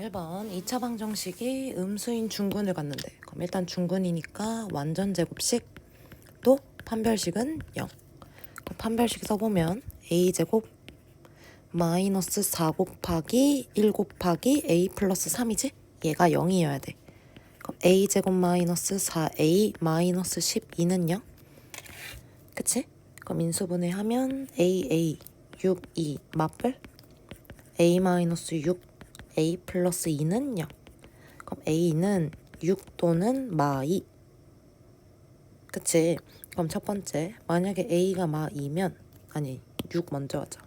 1번 2차 방정식이 음수인 중근을 갖는데 그럼 일단 중근이니까 완전 제곱식 또 판별식은 0 그럼 판별식 써보면 a제곱 마이너스 4 곱하기 1 곱하기 a 플러스 3이지? 얘가 0이어야 돼 그럼 a제곱 마이너스 4a 마이너스 12는요? 그치? 그럼 인수분해 하면 aa 6, 2 맞불 a 마이너스 6 a 플러스 2는 0 그럼 a는 6 또는 마2 그치? 그럼 첫 번째 만약에 a가 마 2면 아니 6 먼저 하자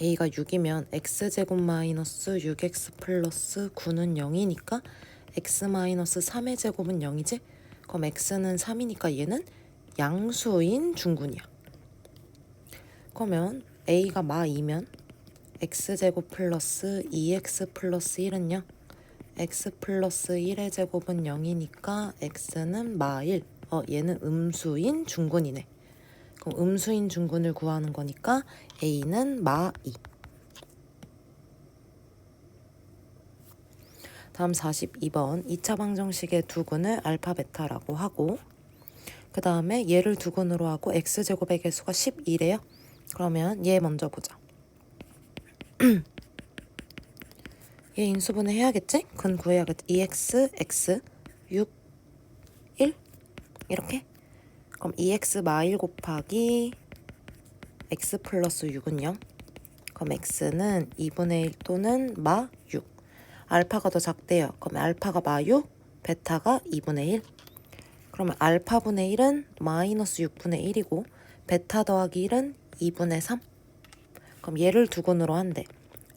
a가 6이면 x제곱 마이너스 6x 플러스 9는 0이니까 x 마이너스 3의 제곱은 0이지? 그럼 x는 3이니까 얘는 양수인 중군이야 그러면 a가 마 2면 x제곱 플러스 2x 플러스 1은요? x 플러스 1의 제곱은 0이니까 x는 마1 어 얘는 음수인 중군이네. 그럼 음수인 중군을 구하는 거니까 a는 마2 다음 42번. 2차 방정식의 두 근을 알파 베타라고 하고 그 다음에 얘를 두 근으로 하고 x제곱의 개수가 12래요? 그러면 얘 먼저 보자 얘 인수분해 해야겠지? 근 구해야겠지. 2x, x, 6, 1 이렇게. 그럼 2x 마1 곱하기 x 플러스 6은 0. 그럼 x는 2분의 1 또는 마 6. 알파가 더 작대요. 그럼 알파가 마 6, 베타가 2분의 1. 그러면 알파분의 1은 마이너스 6분의 1이고 베타 더하기 1은 2분의 3. 그럼 얘를 두 근으로 한대.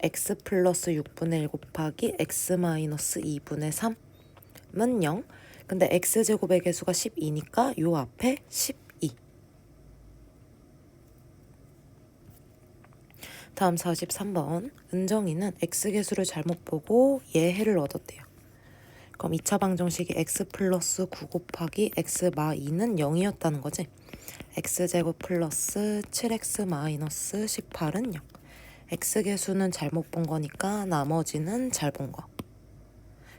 x 플러스 6분의 1 곱하기 x 마이너스 2분의 3은 0. 근데 x제곱의 개수가 12니까 요 앞에 12. 다음 43번. 은정이는 x개수를 잘못 보고 얘 해를 얻었대요. 그럼 2차 방정식이 x 플러스 9 곱하기 x 마 2는 0이었다는 거지. x제곱 플러스 7x 마이너스 18은 0. x개수는 잘못 본 거니까 나머지는 잘 본 거.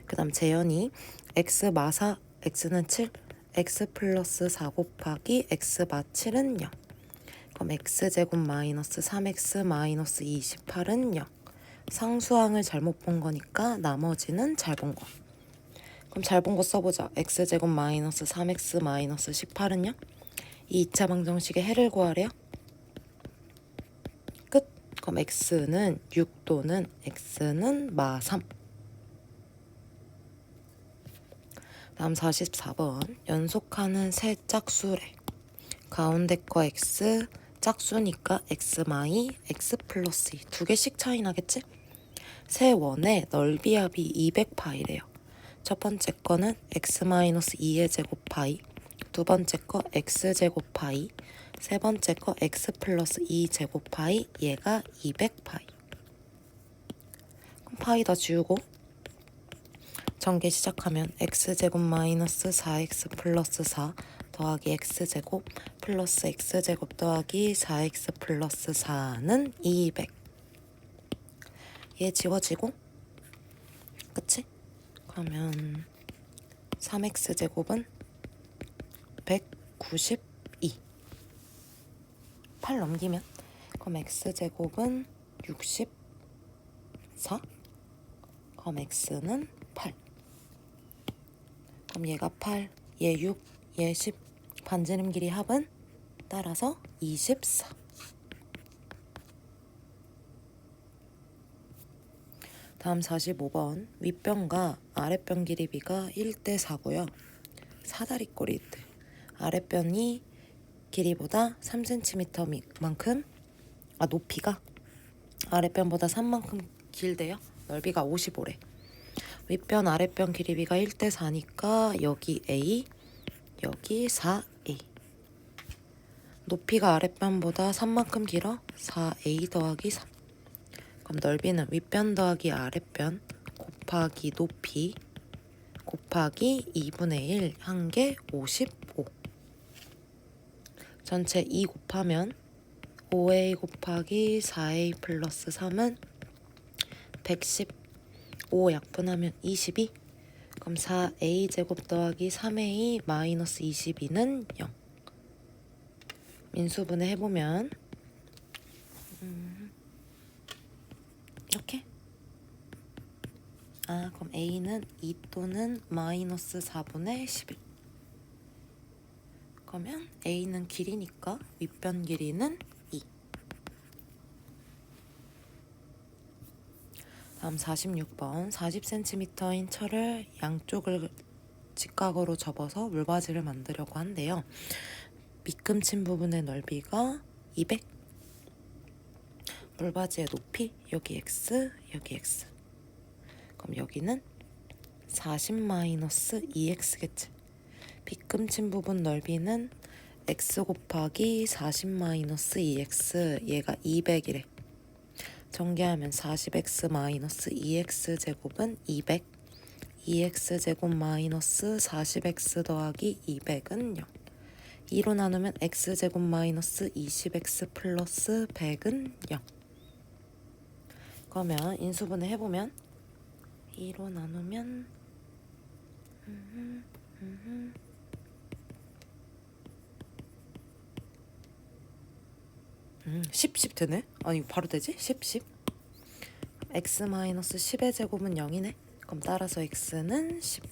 그 다음 재현이 x 마사 x는 7 x 플러스 4 곱하기 x 마 7은 0 그럼 x제곱 마이너스 3x 마이너스 28은 0 상수항을 잘못 본 거니까 나머지는 잘 본 거. 그럼 잘 본 거 써보자. x제곱 마이너스 3x 마이너스 18은요? 이 2차 방정식의 해를 구하래요. 끝. 그럼 x는 6 또는 x는 마 3. 다음 44번. 연속하는 세 짝수래. 가운데 거 x 짝수니까 x 마이 x 플러스 2. 두 개씩 차이 나겠지? 세 원의 넓이 합이 200파이래요. 첫 번째 거는 x 마이너스 2의 제곱 파이. 두 번째 거 x 제곱 파이, 세 번째 거 x 플러스 2 제곱 파이, 얘가 200 파이. 그럼 파이 다 지우고 전개 시작하면 x 제곱 마이너스 4x 플러스 4 더하기 x 제곱 플러스 x 제곱 더하기 4x 플러스 4는 200. 얘 지워지고 그치? 그러면 3x 제곱은 192. 8 넘기면 그럼 x제곱은 64. 그럼 x는 8. 그럼 얘가 8, 얘 6, 얘 10. 반지름 길이 합은 따라서 24. 다음 45번 윗변과 아랫변 길이비가 1대 4고요. 사다리꼴이 있대. 아랫변이 길이보다 3cm만큼 아 높이가 아랫변보다 3만큼 길대요. 넓이가 55래. 윗변 아랫변 길이비가 1대 4니까 여기 A 여기 4A 높이가 아랫변보다 3만큼 길어 4A 더하기 3 그럼 넓이는 윗변 더하기 아랫변 곱하기 높이 곱하기 2분의 1 한 개 55. 전체 2 곱하면 5a 곱하기 4a 플러스 3은 110 5 약분하면 22. 그럼 4a 제곱 더하기 3a 마이너스 22는 0. 인수분해 해보면 음, 이렇게. 아 그럼 a는 2 또는 마이너스 4분의 11 그러면 a는 길이니까 윗변 길이는 2 다음 46번. 40cm인 철을 양쪽을 직각으로 접어서 물바지를 만들려고 한대요. 밑금친 부분의 넓이가 200 물바지의 높이 여기 x 여기 x. 그럼 여기는 40-2x겠지? 빗금친 부분 넓이는 x 곱하기 40-2x 얘가 200이래. 전개하면 40x 2x 제곱은 200 2x 제곱 마이너스 40x 더하기 200은 0 2로 나누면 x 제곱 마이너스 20x 플러스 100은 0 그러면 인수분해 해보면? 2로 나누면? 음, 10, 10 되네? 아니 바로 되지? 10, 10 x 마이너스 10의 제곱은 0이네? 그럼 따라서 x는 10